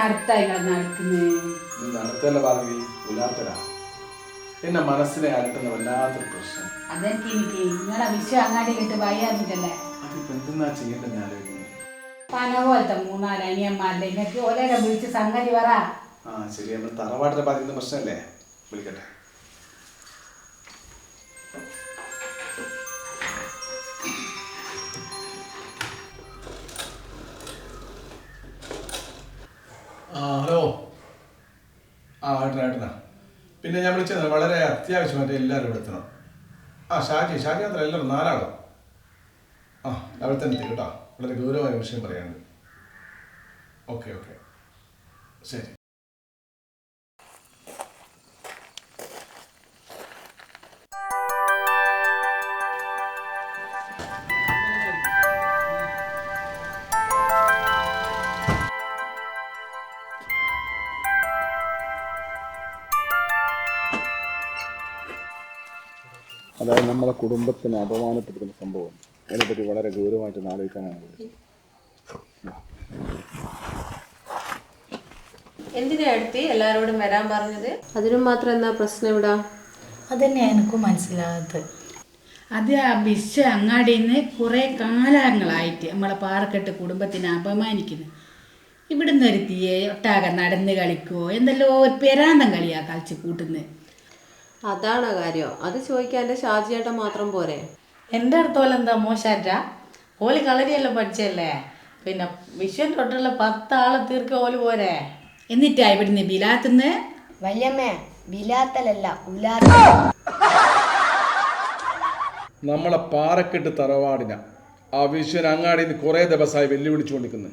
നടത്തായി നടക്കുന്നത് നീ നടത്തല്ല പാർവതി ഉലാത്തരാ. എന്നെ മനസ്സിനെ അലട്ടുന്ന വല്ലാത്തൊരു പ്രശ്നം. അതെനിക്ക് എനിക്ക് നിങ്ങളെ വിശ്വ അങ്ങാടി കിട്ട് വയ്യാന്നിട്ടല്ലേ അതിപ്പോ എന്തെന്നാ ചെയ്യേണ്ടത് ഞാൻ ആലോചിക്കുന്നു. പന പോലത്തെ മൂന്നാൽ അനിയന്മാരുടെ എനിക്ക് ഓരോരെ വിളിച്ച് സംഗതി പറ. ആ ശരി. നമ്മൾ ബാധിക്കുന്ന പ്രശ്നമല്ലേ? വിളിക്കട്ടെ. പിന്നെ ഞാൻ വിളിച്ചത് വളരെ അത്യാവശ്യമായിട്ട് എല്ലാവരും ഇവിടെ ആ ഷാജി ഷാജി മാത്രം എല്ലാവരും നാലാളോ? ആ അവിടെ തന്നെ എത്തി കേട്ടോ. വളരെ ഗൗരവമായ വിഷയം പറയാനുണ്ട്. Okay okay. ശരി. അതായത് നമ്മളെ കുടുംബത്തിന് അപമാനപ്പെടുത്തുന്ന സംഭവം. അതിനെപ്പറ്റി വളരെ ഗൗരവമായിട്ട് ആലോചിക്കാനാണ്. എന്തിനാ അടുത്ത് എല്ലാരോടും വരാൻ പറഞ്ഞത്? അതിനും മാത്രം എന്നാ പ്രശ്നം ഇവിടെ? അതന്നെ എനിക്ക് മനസ്സിലാകാത്തത്. അത് ആ വിശ്വ അങ്ങാടിയിൽ നിന്ന് കുറേ കാലങ്ങളായിട്ട് നമ്മളെ പാറക്കെട്ട് കുടുംബത്തിനെ അപമാനിക്കുന്നു. ഇവിടുന്ന് ഒരു തീയെ ഒട്ടാകെ നടന്ന് കളിക്കുവോ എന്തെല്ലോ ഒരു പെരാന്തം കളിയാ കളിച്ച് കൂട്ടുന്നത്. അതാണ് കാര്യം. അത് ചോദിക്കാൻ എന്റെ ഷാജിയേട്ടൻ മാത്രം പോരെ. എന്റെ അടുത്തോലെ എന്താ മോശാറ്റ? ഓൽ കളരിയെല്ലാം പഠിച്ചല്ലേ പിന്നെ വിശ്വൻ തൊട്ടുള്ള പത്താളെ തീർക്ക ഓൽ പോരെ. എന്നിട്ടാ ഇവിടുന്ന് ബിലാത്തുനിന്ന് വല്യമ്മേ ബിലാത്തലല്ല നമ്മളെ പാറക്കെട്ട് തറവാടിന. ആ വിശ്വൻ അങ്ങാടി നിന്ന് കുറേ ദിവസമായി വെല്ലുവിളിച്ചുകൊണ്ടിരിക്കുന്നത്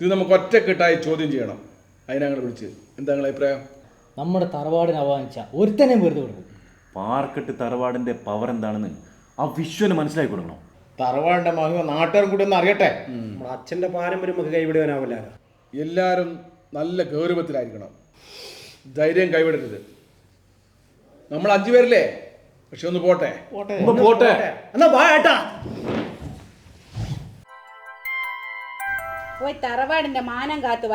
ഇത് നമുക്ക് ഒറ്റക്കെട്ടായി ചോദ്യം ചെയ്യണം. അതിനങ്ങൾ വിളിച്ച്. എന്താ നിങ്ങളുടെ അഭിപ്രായം? നമ്മുടെ തറവാടിനെ അപമാനിച്ച ഒരുത്തനെയും വെറുതെ കൊടുക്കും പാർക്കെട്ട് തറവാടിന്റെ പവർ എന്താണെന്ന് ആ വിശ്വന് മനസ്സിലാക്കി കൊടുക്കണം. തറവാടിന്റെ മഹിമ നാട്ടുകാരും കൂടി ഒന്ന് അറിയട്ടെ? നമ്മുടെ അച്ഛന്റെ പാരമ്പര്യം നമുക്ക് കൈവിടുവാനാവില്ല. എല്ലാവരും നല്ല ഗൗരവത്തിലായിരിക്കണം. ധൈര്യം കൈവിടരുത്. നമ്മൾ അഞ്ചു പേരല്ലേ? പക്ഷെ ഒന്ന് പോട്ടെ. പോട്ടെ. എന്നാ വാ ഏട്ടാ. പോയി തറവാടിന്റെ മാനം കാത്തു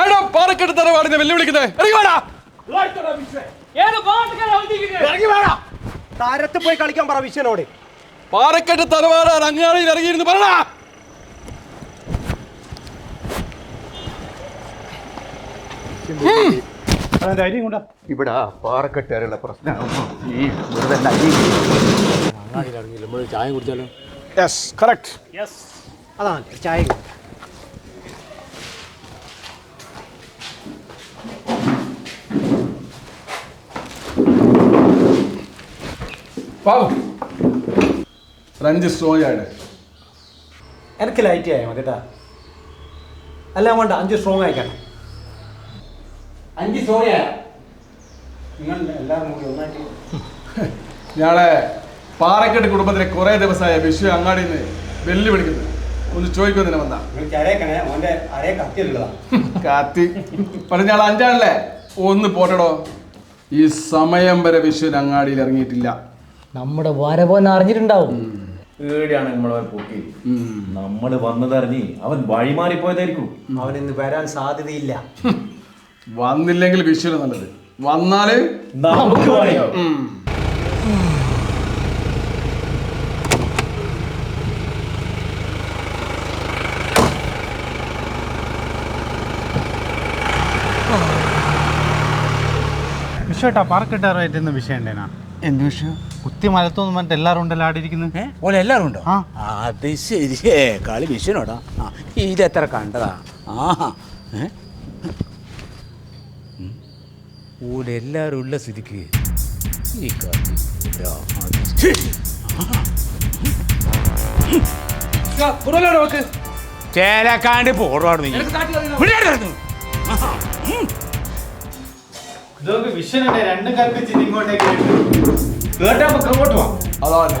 ആണോ പാറക്കെട്ട് തറവാടിനെ വെല്ലുവിളിക്കുന്നത് ഇറങ്ങി വേടാ. ഇറങ്ങി വാടാ. താരത്ത് പോയി കളിക്കാൻ പറ വിശ്വനോട്. പാറക്കെട്ട് തറവാട് അങ്ങാടിയിൽ ഇറങ്ങിയിരുന്നു പറടാ. ഇവിടെ പാറക്കെട്ടുകാരുള്ള പ്രശ്നമാണ് ഈ വെറുതെ ചായ കുടിച്ചാലോ യെസ് കറക്റ്റ് യെസ് അതാണ് ചായ പാവു. ഒരു അഞ്ച് എനിക്ക് ലൈറ്റ് ആയാൽ മതി കേട്ടാ അല്ല വേണ്ട അഞ്ച് സ്ട്രോങ് ആയിക്കണം അഞ്ച് സ്ട്രോങ് ആയ? നിങ്ങൾ എല്ലാവരും കൂടി ഒന്നാക്കി. ഞങ്ങളെ പാറക്കെട്ട് കുടുംബത്തിലെ കുറേ ദിവസമായ വിഷു അങ്ങാടിയിൽ നിന്ന് വെല്ലുവിളിക്കുന്നത് ഒന്ന് ചോദിക്കുന്നതിന് വന്നാ? കത്തി. പറഞ്ഞ ആൾ അഞ്ചാണല്ലേ ഒന്ന് പോട്ടടോ. ഈ സമയം വരെ വിഷുവിന് അങ്ങാടിയിൽ ഇറങ്ങിയിട്ടില്ല. നമ്മുടെ വരവോ അറിഞ്ഞിട്ടുണ്ടാവും. പേടിയാണ് നമ്മളെ പൊക്കി നമ്മൾ വന്നതറിഞ്ഞ് അവൻ വഴിമാറിപ്പോയതായിരിക്കും. ഇന്ന് വരാൻ സാധ്യതയില്ല. വന്നില്ലെങ്കിൽ വിഷുവിന് നല്ലത്. വന്നാൽ നമുക്ക് പണിയാവും. വിഷയട്ടാ പാർക്കിട്ടാറായിട്ട് പാർക്കിട്ടാറായിട്ട് വിഷയം ഉണ്ടേനാ? എന്ത് വിഷയം? കുത്തി മലത്തൊന്നും പറഞ്ഞിട്ട് എല്ലാവരും ഉണ്ടല്ലോ ആടിയിരിക്കുന്നത് ഓല എല്ലാവരും ഉണ്ടോ? ആ. അത് ശരി. ഏ, കളി വിഷനോടാ ആ ഇതെത്ര കണ്ടതാ? ആ ഏ? ഉം. ഓല എല്ലാവരും ഉള്ള സ്ഥിതിക്ക് ഈ കളി ഇതാ, അത് ശരി. ചേലക്കാണ്ട് പോടാണ് നീ. ഇവിടെ നടന്നു. ഇതൊക്കെ വിഷനുണ്ട് രണ്ടും കൽപ്പിച്ചിട്ട് ഇങ്ങോട്ടേക്ക് കേട്ടാ നമുക്ക് അങ്ങോട്ട് പോവാം അതാണ്.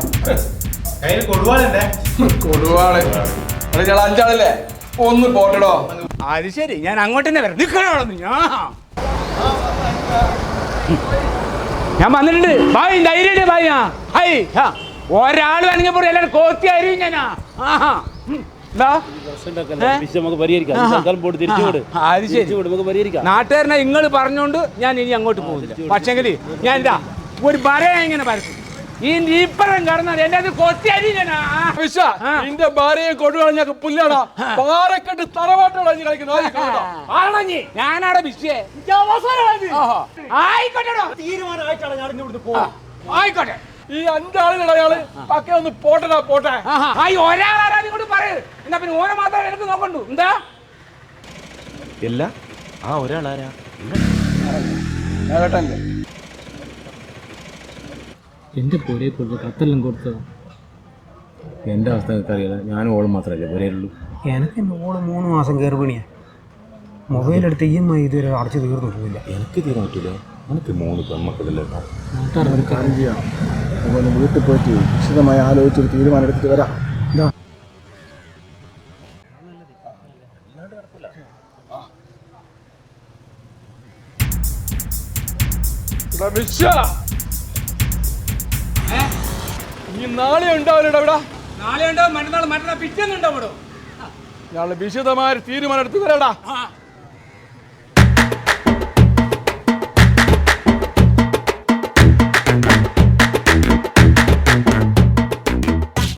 കയ്യിൽ കൊടുവാളുണ്ടേ? കൊടുവാൾ. എടാ, ഞങ്ങൾ അഞ്ചാളല്ലേ? ഒന്ന് പോട്ടടോ. അത് ശരി ഞാൻ അങ്ങോട്ട് തന്നെ വരാം. നിൽക്കണോ നീ ആ. ഞാൻ വന്നിട്ടുണ്ട്. ബായ് ധൈര്യം ബായ് ആ. ഹൈ ആ ഒരാൾ വേണമെങ്കിൽ പറയും എല്ലാവരും കോത്തി അരിയും ഞാനാ ആഹാ. എന്താ? നാട്ടുകാരനെ നിങ്ങൾ പറഞ്ഞോണ്ട് ഞാൻ ഇനി അങ്ങോട്ട് പോകുന്നില്ല പക്ഷെങ്കിൽ ഞാൻ ഇതാ. ഒരു പറയാ ഇങ്ങനെ പരസ്യം ഈ നീപ്പറം എന്റെ അത് ആ. നിന്റെ ഭാര്യയെ കൊടുവാളഞ്ഞ പുല്ലാടാ പാറക്കെട്ട് തറവാട്ടോടാ നീ കളിക്കുന്നത് ആണോ നീ ഞാനാടെ വിഷയേ ആയിക്കോട്ടെടോ തീരുമാനമായിട്ടാണ് ഞാൻ ഇവിടുന്ന് പോകും ആയിക്കോട്ടെ. ഈ അഞ്ചാളിനടാ അയാൾ പക്കെ ഒന്ന് പോട്ടടാ പോട്ടെ. ആഹാ. ആ ഈ ഒരാളാരാ ഇങ്ങോട്ട് പറയൂ എന്നാ പിന്നെ ഓനെ മാത്രം എനിക്ക് നോക്കണ്ടു. എന്താ? ഇല്ല. ആ ഒരാളാരാ? കേട്ടല്ലേ എന്റെ പുരയെ കൊണ്ട് കത്തെല്ലാം കൊടുത്തതാ. എന്റെ അവസ്ഥ അറിയില്ല ഞാൻ ഓളും മാത്രമല്ലേ പുരയുള്ളൂ എനിക്ക് ഓൾ മൂന്ന് മാസം ഗർഭിണിയാ മൊബൈൽ എടുത്ത് ഇ എം ഐ ഇതുവരെ അടച്ചു തീർന്നു പോയില്ല. എനിക്ക് തീരാൻ പറ്റില്ല എനിക്ക് മൂന്ന് പെൺമക്കളല്ലേ? ഒരു കാര്യം ചെയ്യാം. നമുക്കൊന്ന് വീട്ടിൽ പോയിട്ട് വിശദമായി ആലോചിച്ചൊരു തീരുമാനം എടുത്തിട്ട് വരാം. ഇതാ. ഈ നാളെ ഉണ്ടാവില്ലടാ ഇവിടെ നാളെ ഉണ്ടോ മറ്റന്നാൾ മറ്റന്നാൾ ഇവിടെ. ഞങ്ങൾ വിശദമായ തീരുമാനം എടുത്തു തരാടാ